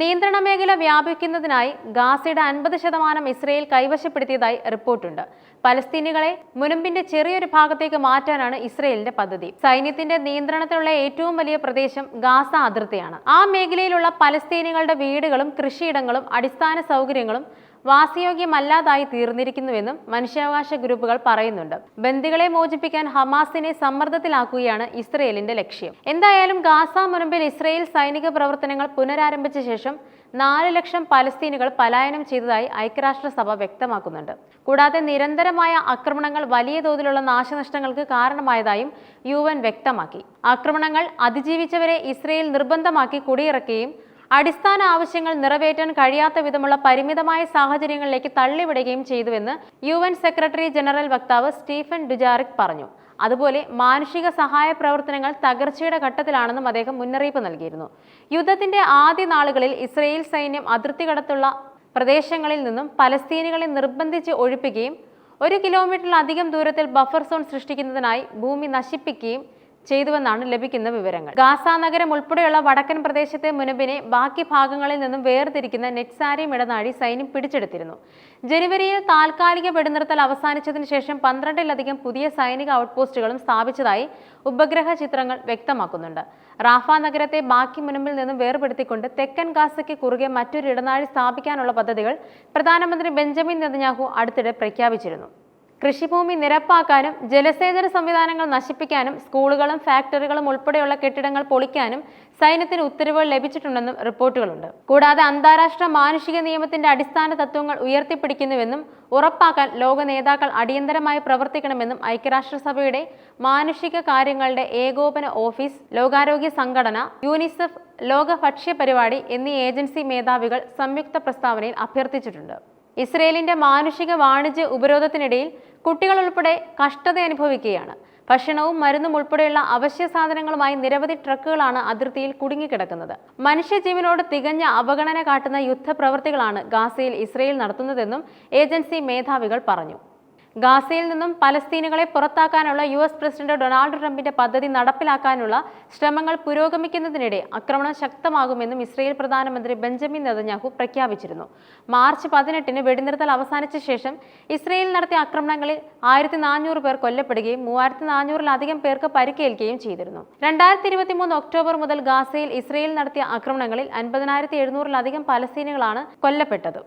നിയന്ത്രണ മേഖല വ്യാപിക്കുന്നതിനായി ഗാസയുടെ അൻപത് ശതമാനം ഇസ്രയേൽ കൈവശപ്പെടുത്തിയതായി റിപ്പോർട്ടുണ്ട്. പലസ്തീനികളെ മുനമ്പിന്റെ ചെറിയൊരു ഭാഗത്തേക്ക് മാറ്റാനാണ് ഇസ്രയേലിന്റെ പദ്ധതി. സൈന്യത്തിന്റെ നിയന്ത്രണത്തിലുള്ള ഏറ്റവും വലിയ പ്രദേശം ഗാസ അതിർത്തിയാണ്. ആ മേഖലയിലുള്ള പലസ്തീനികളുടെ വീടുകളും കൃഷിയിടങ്ങളും അടിസ്ഥാന സൗകര്യങ്ങളും വാസയോഗ്യമല്ലാതായി തീർന്നിരിക്കുന്നുവെന്നും മനുഷ്യാവകാശ ഗ്രൂപ്പുകൾ പറയുന്നുണ്ട്. ബന്ദികളെ മോചിപ്പിക്കാൻ ഹമാസിനെ സമ്മർദ്ദത്തിലാക്കുകയാണ് ഇസ്രയേലിന്റെ ലക്ഷ്യം. എന്തായാലും ഗാസ മുനമ്പിൽ ഇസ്രയേൽ സൈനിക പ്രവർത്തനങ്ങൾ പുനരാരംഭിച്ച ശേഷം നാല് ലക്ഷം പലസ്തീനുകൾ പലായനം ചെയ്തതായി ഐക്യരാഷ്ട്രസഭ വ്യക്തമാക്കുന്നുണ്ട്. കൂടാതെ നിരന്തരമായ ആക്രമണങ്ങൾ വലിയ തോതിലുള്ള നാശനഷ്ടങ്ങൾക്ക് കാരണമായതായും യു വ്യക്തമാക്കി. ആക്രമണങ്ങൾ അതിജീവിച്ചവരെ ഇസ്രയേൽ നിർബന്ധമാക്കി കുടിയിറക്കുകയും അടിസ്ഥാന ആവശ്യങ്ങൾ നിറവേറ്റാൻ കഴിയാത്ത വിധമുള്ള പരിമിതമായ സാഹചര്യങ്ങളിലേക്ക് തള്ളിവിടുകയും ചെയ്തുവെന്ന് യു എൻ സെക്രട്ടറി ജനറൽ വക്താവ് സ്റ്റീഫൻ ഡുജാറിക് പറഞ്ഞു. അതുപോലെ മാനുഷിക സഹായ പ്രവർത്തനങ്ങൾ തകർച്ചയുടെ ഘട്ടത്തിലാണെന്നും അദ്ദേഹം മുന്നറിയിപ്പ് നൽകിയിരുന്നു. യുദ്ധത്തിന്റെ ആദ്യ നാളുകളിൽ ഇസ്രയേൽ സൈന്യം അതിർത്തി കടത്തുള്ള പ്രദേശങ്ങളിൽ നിന്നും പലസ്തീനികളെ നിർബന്ധിച്ച് ഒഴിപ്പിക്കുകയും ഒരു കിലോമീറ്ററിലധികം ദൂരത്തിൽ ബഫർ സോൺ സൃഷ്ടിക്കുന്നതിനായി ഭൂമി നശിപ്പിക്കുകയും ചെയ്തുവെന്നാണ് ലഭിക്കുന്ന വിവരങ്ങൾ. ഗാസ നഗരം ഉൾപ്പെടെയുള്ള വടക്കൻ പ്രദേശത്തെ മുനുബിനെ ബാക്കി ഭാഗങ്ങളിൽ നിന്നും വേർതിരിക്കുന്ന നെറ്റ്സാരി ഇടനാഴി സൈന്യം പിടിച്ചെടുത്തിരുന്നു. ജനുവരിയിൽ താൽക്കാലിക വെടിനിർത്തൽ അവസാനിച്ചതിന് ശേഷം പന്ത്രണ്ടിലധികം പുതിയ സൈനിക ഔട്ട്പോസ്റ്റുകളും സ്ഥാപിച്ചതായി ഉപഗ്രഹ ചിത്രങ്ങൾ വ്യക്തമാക്കുന്നുണ്ട്. റാഫ നഗരത്തെ ബാക്കി മുനമ്പിൽ നിന്നും വേർപെടുത്തിക്കൊണ്ട് തെക്കൻ ഗാസയ്ക്ക് കുറുകെ മറ്റൊരു ഇടനാഴി സ്ഥാപിക്കാനുള്ള പദ്ധതികൾ പ്രധാനമന്ത്രി ബെഞ്ചമിൻ നെതന്യാഹു അടുത്തിടെ പ്രഖ്യാപിച്ചിരുന്നു. കൃഷിഭൂമി നിരപ്പാക്കാനും ജലസേചന സംവിധാനങ്ങൾ നശിപ്പിക്കാനും സ്കൂളുകളും ഫാക്ടറികളും ഉൾപ്പെടെയുള്ള കെട്ടിടങ്ങൾ പൊളിക്കാനും സൈന്യത്തിന് ഉത്തരവുകൾ ലഭിച്ചിട്ടുണ്ടെന്നും റിപ്പോർട്ടുകളുണ്ട്. കൂടാതെ അന്താരാഷ്ട്ര മാനുഷിക നിയമത്തിന്റെ അടിസ്ഥാന തത്വങ്ങൾ ഉയർത്തിപ്പിടിക്കുന്നുവെന്നും ഉറപ്പാക്കാൻ ലോക നേതാക്കൾ അടിയന്തരമായി പ്രവർത്തിക്കണമെന്നും ഐക്യരാഷ്ട്രസഭയുടെ മാനുഷിക കാര്യങ്ങളുടെ ഏകോപന ഓഫീസ് ലോകാരോഗ്യ സംഘടന യൂണിസെഫ് ലോക ഭക്ഷ്യ പരിപാടി എന്നീ ഏജൻസി മേധാവികൾ സംയുക്ത പ്രസ്താവനയിൽ അഭ്യർത്ഥിച്ചിട്ടുണ്ട്. ഇസ്രയേലിന്റെ മാനുഷിക വാണിജ്യ ഉപരോധത്തിനിടയിൽ കുട്ടികൾ ഉൾപ്പെടെ കഷ്ടത അനുഭവിക്കുകയാണ്. ഭക്ഷണവും മരുന്നും ഉൾപ്പെടെയുള്ള അവശ്യ സാധനങ്ങളുമായി നിരവധി ട്രക്കുകളാണ് അതിർത്തിയിൽ കുടുങ്ങിക്കിടക്കുന്നത്. മനുഷ്യജീവനോട് തികഞ്ഞ അവഗണന കാട്ടുന്ന യുദ്ധപ്രവൃത്തികളാണ് ഗാസയിൽ ഇസ്രയേൽ നടത്തുന്നതെന്നും ഏജൻസി മേധാവികൾ പറഞ്ഞു. ഗാസയിൽ നിന്നും പലസ്തീനുകളെ പുറത്താക്കാനുള്ള യു എസ് പ്രസിഡന്റ് ഡൊണാൾഡ് ട്രംപിന്റെ പദ്ധതി നടപ്പിലാക്കാനുള്ള ശ്രമങ്ങൾ പുരോഗമിക്കുന്നതിനിടെ ആക്രമണം ശക്തമാകുമെന്നും ഇസ്രയേൽ പ്രധാനമന്ത്രി ബെഞ്ചമിൻ നെതന്യാഹു പ്രഖ്യാപിച്ചിരുന്നു. മാർച്ച് പതിനെട്ടിന് വെടിനിർത്തൽ അവസാനിച്ച ശേഷം ഇസ്രയേൽ നടത്തിയ ആക്രമണങ്ങളിൽ ആയിരത്തി നാനൂറ് പേർ കൊല്ലപ്പെടുകയും മൂവായിരത്തി നാനൂറിലധികം പേർക്ക് പരിക്കേൽക്കുകയും ചെയ്തിരുന്നു. രണ്ടായിരത്തി ഇരുപത്തി മൂന്ന് ഒക്ടോബർ മുതൽ ഗാസയിൽ ഇസ്രയേൽ നടത്തിയ ആക്രമണങ്ങളിൽ അൻപതിനായിരത്തി എഴുന്നൂറിലധികം പലസ്തീനുകളാണ് കൊല്ലപ്പെട്ടത്.